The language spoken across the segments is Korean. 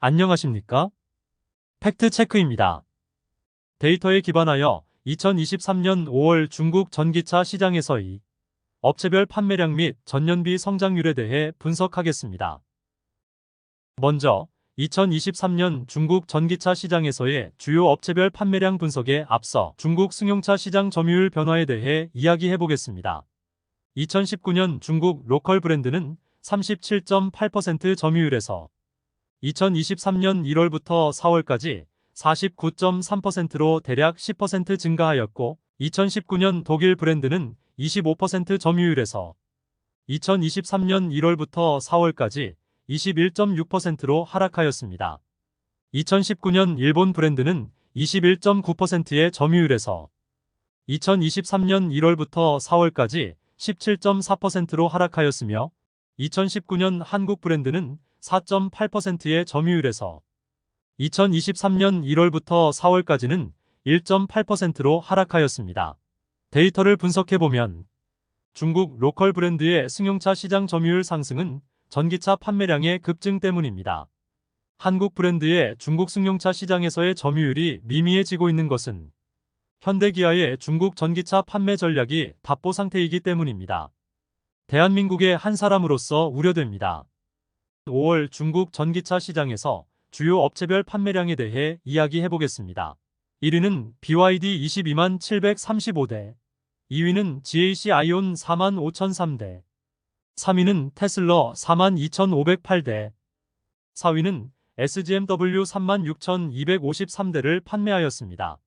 안녕하십니까? 팩트체크입니다. 데이터에 기반하여 2023년 5월 중국 전기차 시장에서의 업체별 판매량 및 전년비 성장률에 대해 분석하겠습니다. 먼저 2023년 중국 전기차 시장에서의 주요 업체별 판매량 분석에 앞서 중국 승용차 시장 점유율 변화에 대해 이야기해 보겠습니다. 2019년 중국 로컬 브랜드는 37.8% 점유율에서 2023년 1월부터 4월까지 49.3%로 대략 10% 증가하였고 2019년 독일 브랜드는 25% 점유율에서 2023년 1월부터 4월까지 21.6%로 하락하였습니다. 2019년 일본 브랜드는 21.9%의 점유율에서 2023년 1월부터 4월까지 17.4%로 하락하였으며 2019년 한국 브랜드는 4.8%의 점유율에서 2023년 1월부터 4월까지는 1.8%로 하락하였습니다. 데이터를 분석해보면 중국 로컬 브랜드의 승용차 시장 점유율 상승은 전기차 판매량의 급증 때문입니다. 한국 브랜드의 중국 승용차 시장에서의 점유율이 미미해지고 있는 것은 현대기아의 중국 전기차 판매 전략이 답보 상태이기 때문입니다. 대한민국의 한 사람으로서 우려됩니다. 5월 중국 전기차 시장에서 주요 업체별 판매량에 대해 이야기해 보겠습니다. 1위는 BYD 22만 735대, 2위는 GAC 아이온 4만 5003대, 3위는 테슬러 4만 2508대, 4위는 SGMW 3만 6253대를 판매하였습니다.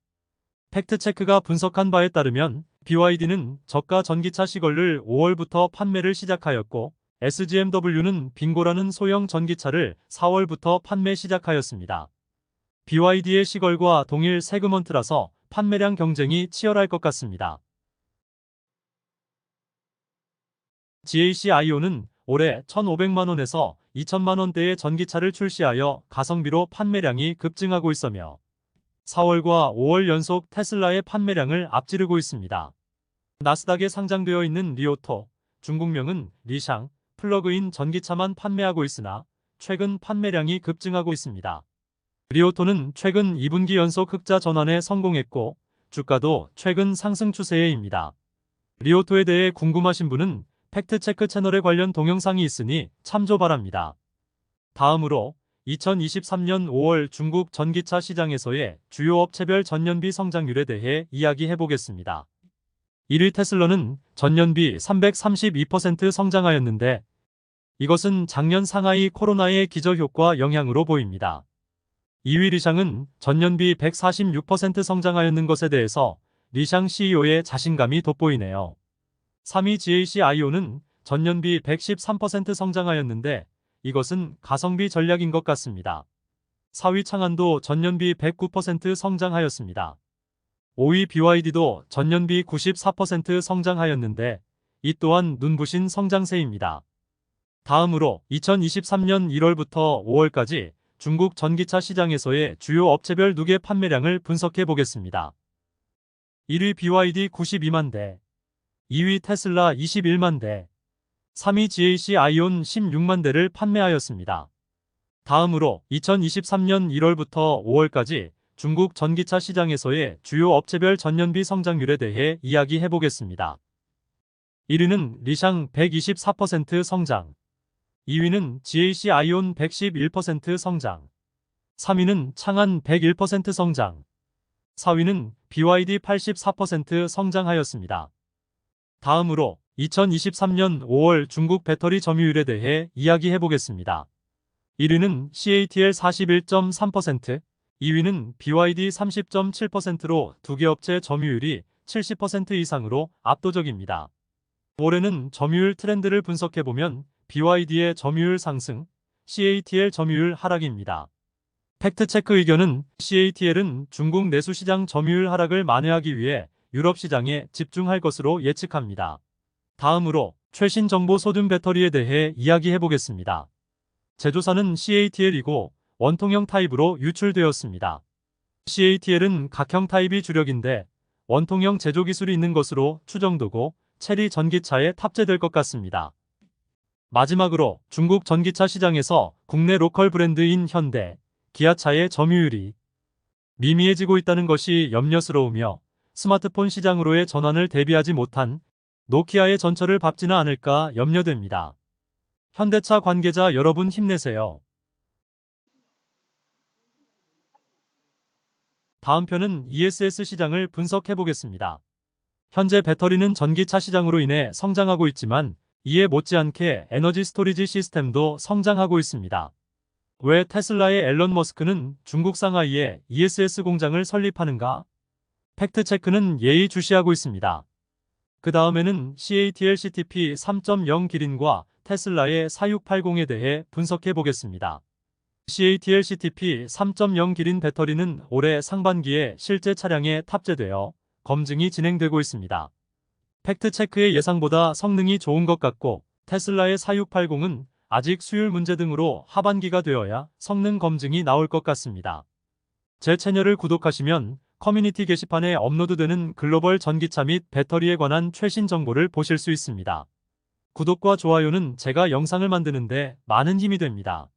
팩트체크가 분석한 바에 따르면 BYD는 저가 전기차 시걸를 5월부터 판매를 시작하였고 SGMW는 빙고라는 소형 전기차를 4월부터 판매 시작하였습니다. BYD의 시걸과 동일 세그먼트라서 판매량 경쟁이 치열할 것 같습니다. GAC 아이오는 올해 1,500만원에서 2천만원대의 전기차를 출시하여 가성비로 판매량이 급증하고 있으며 4월과 5월 연속 테슬라의 판매량을 앞지르고 있습니다. 나스닥에 상장되어 있는 리오토, 중국명은 리샹, 플러그인 전기차만 판매하고 있으나 최근 판매량이 급증하고 있습니다. 리오토는 최근 2분기 연속 흑자 전환에 성공했고 주가도 최근 상승 추세에입니다. 리오토에 대해 궁금하신 분은 팩트체크 채널에 관련 동영상이 있으니 참조 바랍니다. 다음으로 2023년 5월 중국 전기차 시장에서의 주요 업체별 전년비 성장률에 대해 이야기해 보겠습니다. 1위 테슬러는 전년비 332% 성장하였는데 이것은 작년 상하이 코로나의 기저효과 영향으로 보입니다. 2위 리샹은 전년비 146% 성장하였는 것에 대해서 리샹 CEO의 자신감이 돋보이네요. 3위 GAC 아이오는 전년비 113% 성장하였는데 이것은 가성비 전략인 것 같습니다. 4위 창안도 전년비 109% 성장하였습니다. 5위 BYD도 전년비 94% 성장하였는데 이 또한 눈부신 성장세입니다. 다음으로 2023년 1월부터 5월까지 중국 전기차 시장에서의 주요 업체별 누계 판매량을 분석해 보겠습니다. 1위 BYD 92만 대, 2위 테슬라 21만 대, 3위 GAC 아이온 16만 대를 판매하였습니다. 다음으로 2023년 1월부터 5월까지 중국 전기차 시장에서의 주요 업체별 전년비 성장률에 대해 이야기해 보겠습니다. 1위는 리샹 124% 성장, 2위는 GAC 아이온 111% 성장, 3위는 창안 101% 성장, 4위는 BYD 84% 성장하였습니다. 다음으로 2023년 5월 중국 배터리 점유율에 대해 이야기해 보겠습니다. 1위는 CATL 41.3%, 2위는 BYD 30.7%로 두 개 업체 점유율이 70% 이상으로 압도적입니다. 올해는 점유율 트렌드를 분석해 보면 BYD의 점유율 상승, CATL 점유율 하락입니다. 팩트체크 의견은 CATL은 중국 내수시장 점유율 하락을 만회하기 위해 유럽 시장에 집중할 것으로 예측합니다. 다음으로 최신 정보 소든 배터리에 대해 이야기해 보겠습니다. 제조사는 CATL이고 원통형 타입으로 유출되었습니다. CATL은 각형 타입이 주력인데 원통형 제조 기술이 있는 것으로 추정되고 체리 전기차에 탑재될 것 같습니다. 마지막으로 중국 전기차 시장에서 국내 로컬 브랜드인 현대, 기아차의 점유율이 미미해지고 있다는 것이 염려스러우며 스마트폰 시장으로의 전환을 대비하지 못한 노키아의 전철을 밟지는 않을까 염려됩니다. 현대차 관계자 여러분 힘내세요. 다음 편은 ESS 시장을 분석해 보겠습니다. 현재 배터리는 전기차 시장으로 인해 성장하고 있지만 이에 못지않게 에너지 스토리지 시스템도 성장하고 있습니다. 왜 테슬라의 앨런 머스크는 중국 상하이에 ESS 공장을 설립하는가? 팩트체크는 예의주시하고 있습니다. 그 다음에는 CATL-CTP 3.0 기린과 테슬라의 4680에 대해 분석해 보겠습니다. CATL-CTP 3.0 기린 배터리는 올해 상반기에 실제 차량에 탑재되어 검증이 진행되고 있습니다. 팩트체크의 예상보다 성능이 좋은 것 같고 테슬라의 4680은 아직 수율 문제 등으로 하반기가 되어야 성능 검증이 나올 것 같습니다. 제 채널을 구독하시면 커뮤니티 게시판에 업로드되는 글로벌 전기차 및 배터리에 관한 최신 정보를 보실 수 있습니다. 구독과 좋아요는 제가 영상을 만드는데 많은 힘이 됩니다.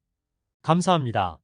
감사합니다.